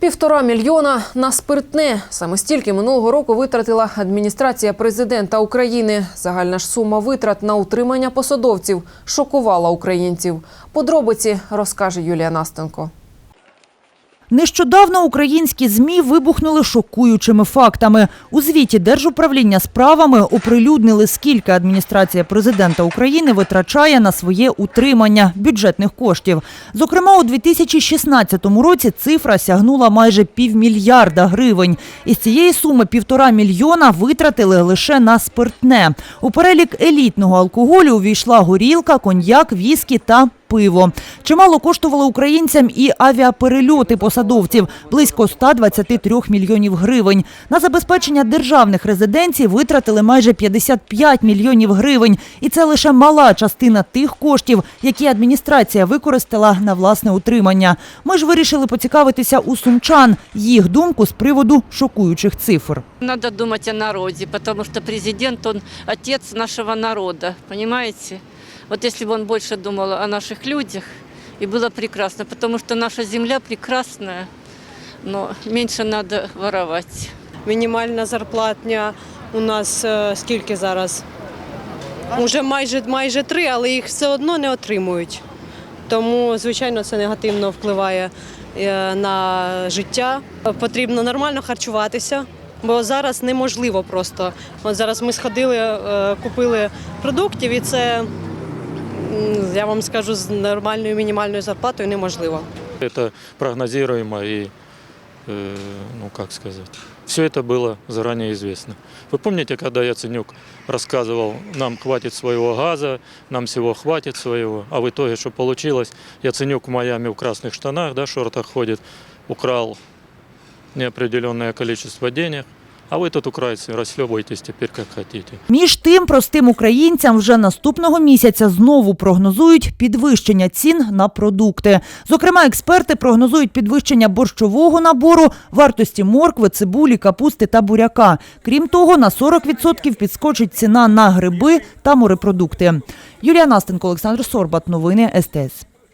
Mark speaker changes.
Speaker 1: Півтора мільйона на спиртне. Саме стільки минулого року витратила адміністрація президента України. Загальна ж сума витрат на утримання посадовців шокувала українців. Подробиці розкаже Юлія Настенко.
Speaker 2: Нещодавно українські ЗМІ вибухнули шокуючими фактами. У звіті Держуправління справами оприлюднили, скільки адміністрація президента України витрачає на своє утримання бюджетних коштів. Зокрема, у 2016 році цифра сягнула майже півмільярда гривень. Із цієї суми півтора мільйона витратили лише на спиртне. У перелік елітного алкоголю увійшла горілка, коньяк, віскі та пиво. Чимало коштували українцям і авіаперельоти посадовців – близько 123 мільйонів гривень. На забезпечення державних резиденцій витратили майже 55 мільйонів гривень. І це лише мала частина тих коштів, які адміністрація використала на власне утримання. Ми ж вирішили поцікавитися у сумчан їх думку з приводу шокуючих цифр.
Speaker 3: Надо думать о народе, потому что президент, он отец нашего народа, понимаете? Вот если бы он больше думал о наших людях, и было прекрасно, потому что наша земля прекрасная, но меньше надо воровать.
Speaker 4: Мінімальна зарплатня у нас е, скільки зараз? Уже майже майже три, але їх все одно не отримують. Тому, звичайно, це негативно впливає е, на життя. Потрібно нормально харчуватися, бо зараз неможливо просто. От зараз ми сходили, е, купили продуктів, і це, я вам скажу, з нормальною мінімальною зарплатою неможливо.
Speaker 5: Это прогнозируемо и, э, ну как сказать, все это было заранее известно. Вы помните, когда Яценюк рассказывал, нам хватит своего газа, нам всего хватит своего, а в итоге что получилось? Яценюк в Майами в красных штанах, да, шортах ходит, украл неопределенное количество денег, а вы тут, украинцы, расхлебываетесь теперь как хотите.
Speaker 2: Між тим, простим українцям вже наступного місяця знову прогнозують підвищення цін на продукти. Зокрема, експерти прогнозують підвищення борщового набору, вартості моркви, цибулі, капусти та буряка. Крім того, на 40% підскочить ціна на гриби та морепродукти. Юлія Настенко, Олександр Сорбат. Новини СТС.